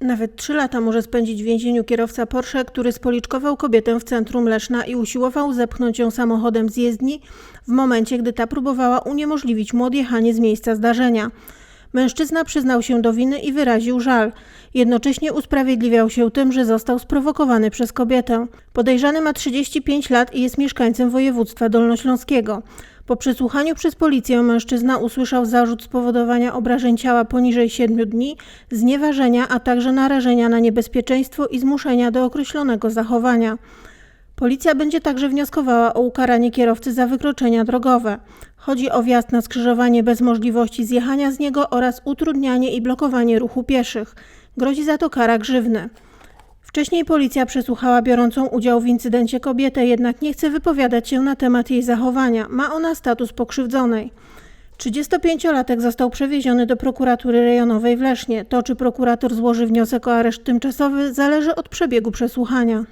Nawet trzy lata może spędzić w więzieniu kierowca Porsche, który spoliczkował kobietę w centrum Leszna i usiłował zepchnąć ją samochodem z jezdni w momencie, gdy ta próbowała uniemożliwić mu odjechanie z miejsca zdarzenia. Mężczyzna przyznał się do winy i wyraził żal. Jednocześnie usprawiedliwiał się tym, że został sprowokowany przez kobietę. Podejrzany ma 35 lat i jest mieszkańcem województwa dolnośląskiego. Po przesłuchaniu przez policję mężczyzna usłyszał zarzut spowodowania obrażeń ciała poniżej 7 dni, znieważenia, a także narażenia na niebezpieczeństwo i zmuszenia do określonego zachowania. Policja będzie także wnioskowała o ukaranie kierowcy za wykroczenia drogowe. Chodzi o wjazd na skrzyżowanie bez możliwości zjechania z niego oraz utrudnianie i blokowanie ruchu pieszych. Grozi za to kara grzywny. Wcześniej policja przesłuchała biorącą udział w incydencie kobietę, jednak nie chce wypowiadać się na temat jej zachowania. Ma ona status pokrzywdzonej. 35-latek został przewieziony do prokuratury rejonowej w Lesznie. To, czy prokurator złoży wniosek o areszt tymczasowy, zależy od przebiegu przesłuchania.